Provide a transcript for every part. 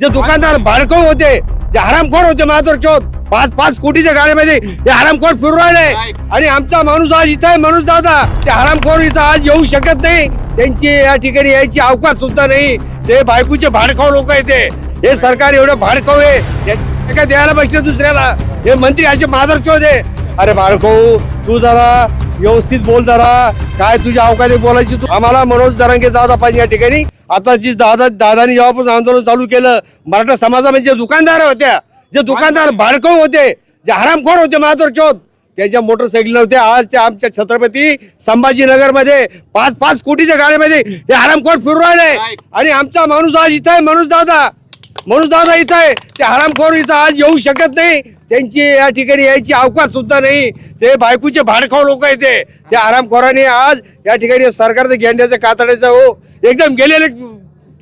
जे दुकानदार भाडकव होते जे हरामखोर होते मात्र चौथ पाच पाच कोटीच्या गाड्यामध्ये हे हरामखोर फिरू राहिले. आणि आमचा माणूस आज इथं आहे माणूस दादा. ते हरामखोर इथं आज येऊ शकत नाही. त्यांची या ठिकाणी यायची अवकाश सुद्धा नाही. ते बायकोचे भाडखाव लोक येते हे सरकार एवढं भाडखाव आहे. काय एका द्यायला बसले दुसऱ्याला. हे मंत्री असे चोध आहे. अरे भाडखाऊ तू जरा व्यवस्थित बोल जरा. काय तुझ्या अवकाशात बोलायची तू? आम्हाला मनोज जरांगे दादा पाहिजे या ठिकाणी. आता जी दादा दादानी जेव्हापासून आंदोलन चालू केलं मराठा समाजामध्ये जे दुकानदार होत्या जे दुकानदार भाडकं होते जे हरामखोर होते माधुर चौथ त्याच्या मोटरसायकल होते. आज ते आमच्या छत्रपती संभाजीनगरमध्ये पाच पाच कोटीच्या गाड्यामध्ये हे हरामखोर फिरू राहिले. आणि आमचा माणूस आज इथं आहे माणूस दादा. माणूस दादा इथं आहे. ते हरामखोर इथं आज येऊ शकत नाही. त्यांची या ठिकाणी यायची अवकाश सुद्धा नाही. ते बायकूचे भाडखाव लोक येते ते. आरामखोराने आज या ठिकाणी सरकारचं गेंड्याचं कातड्याचं हो एकदम गेलेले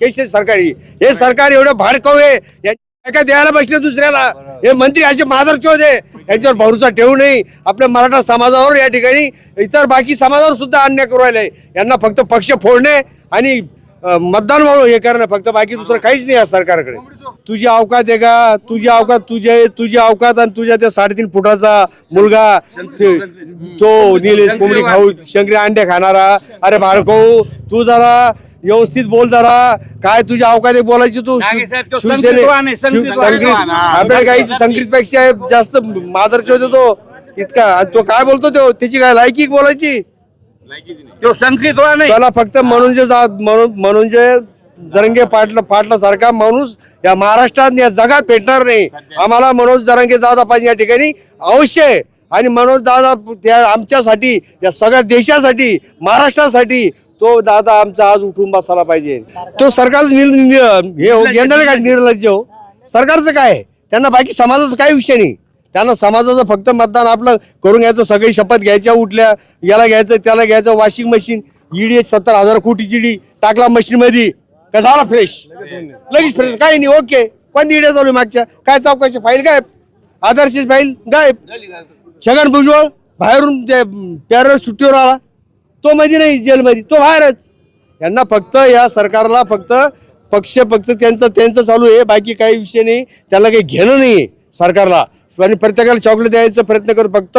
केसेस सरकारी. हे सरकार एवढं भाडखाव आहे. या- एका द्यायला बसले दुसऱ्याला. हे मंत्री असे चोध आहे यांच्यावर भरोसा ठेवू नये. आपल्या मराठा समाजावर या ठिकाणी इतर बाकी समाजावर सुद्धा अन्याय करू राहिले. यांना फक्त पक्ष फोडणे आणि मतदान म्हणून हे करणं फक्त बाकी दुसरं काहीच नाही या सरकारकडे. तुझी अवकात आहे का? तुझी अवकात तुझे तुझी अवकात आणि तुझ्या त्या साडेतीन फुटाचा मुलगा ते- तो निलेश कोंबडी खाऊ शंकरी अंडे खाणारा. अरे बाळको तू जरा व्यवस्थित बोल जरा. काय तुझ्या अवकात आहे बोलायची तू? नागे साहेब, तो आहे. संगीत आपल्या गाईची संगीत पेक्षा जास्त मादरचे होते तो. इतका आणि तो काय बोलतो तो? त्याची काय लायकी बोलायची? तो नाही. त्याला फक्त म्हणून जे जा- म्हणून जरंगे पाटला पाटला सारखा माणूस या महाराष्ट्रात या जगात भेटणार नाही. आम्हाला मनोज जरंगे दादा पाहिजे या ठिकाणी अवश्य आहे. आणि मनोज दादा त्या आमच्यासाठी या सगळ्या देशासाठी महाराष्ट्रासाठी तो दादा आमचा आज उठून बसायला पाहिजे. तो सरकारचं निर हे हो यंत्रणा काय निर्लज्ज. हो? सरकारचं काय? त्यांना बाकी समाजाचा काही विषय नाही. त्यांना समाजाचं फक्त मतदान आपलं करून घ्यायचं सगळी शपथ घ्यायच्या उठल्या याला घ्यायचं त्याला घ्यायचं वॉशिंग मशीन ईडी सत्तर हजार कोटीची डी टाकला मशीन मध्ये का झाला फ्रेश लगेच फ्रेश काही नाही ओके कोणती ईडिया चालू आहे मागच्या? काय चौकशी? फाईल गायब. आदर्श फाईल गायब. छगन भुजबळ बाहेरून ते प्यार सुट्टीवर आला. तो मध्ये नाही जेलमध्ये. तो बाहेरच. यांना फक्त या सरकारला फक्त पक्ष फक्त त्यांचं त्यांचं चालू आहे. बाकी काही विषय नाही. त्याला काही घेणं नाही सरकारला. आणि प्रत्येकाला चॉकलेट द्यायचा प्रयत्न करू. फक्त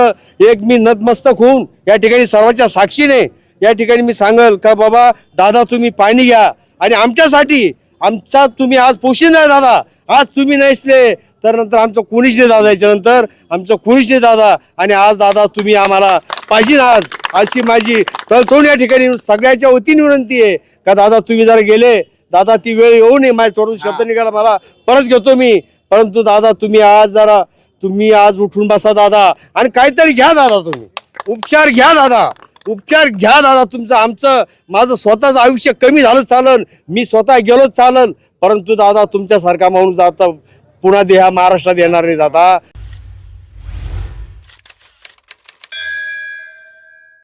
एक मी नतमस्तक होऊन या ठिकाणी सर्वांच्या साक्षीने या ठिकाणी मी सांगल का बाबा दादा तुम्ही पाणी घ्या. आणि आमच्यासाठी आमचा तुम्ही आज पोषण आहे दादा. आज तुम्ही नसले तर नंतर आमचं कोणीच नाही दादा याच्यानंतर आमचं कोणीच नाही दादा. आणि आज दादा तुम्ही आम्हाला पाहिजे आज. अशी माझी तळतोड या ठिकाणी सगळ्याच्या वतीने विनंती आहे. का दादा तुम्ही जरा गेले दादा ती वेळ येऊ नये. माझ्या तोडून शब्द निघाला मला परत घेतो मी. परंतु दादा तुम्ही आज जरा तुम्ही आज उठून बसा दादा. आणि काहीतरी घ्या दादा तुम्ही. उपचार घ्या दादा. उपचार घ्या दादा तुमचं. आमचं माझं स्वतःचं आयुष्य कमी झालं चालन. मी स्वतः गेलोच चालन. परंतु दादा तुमच्यासारखा माणूस आता पुन्हा देहा महाराष्ट्रात येणार नाही दादा.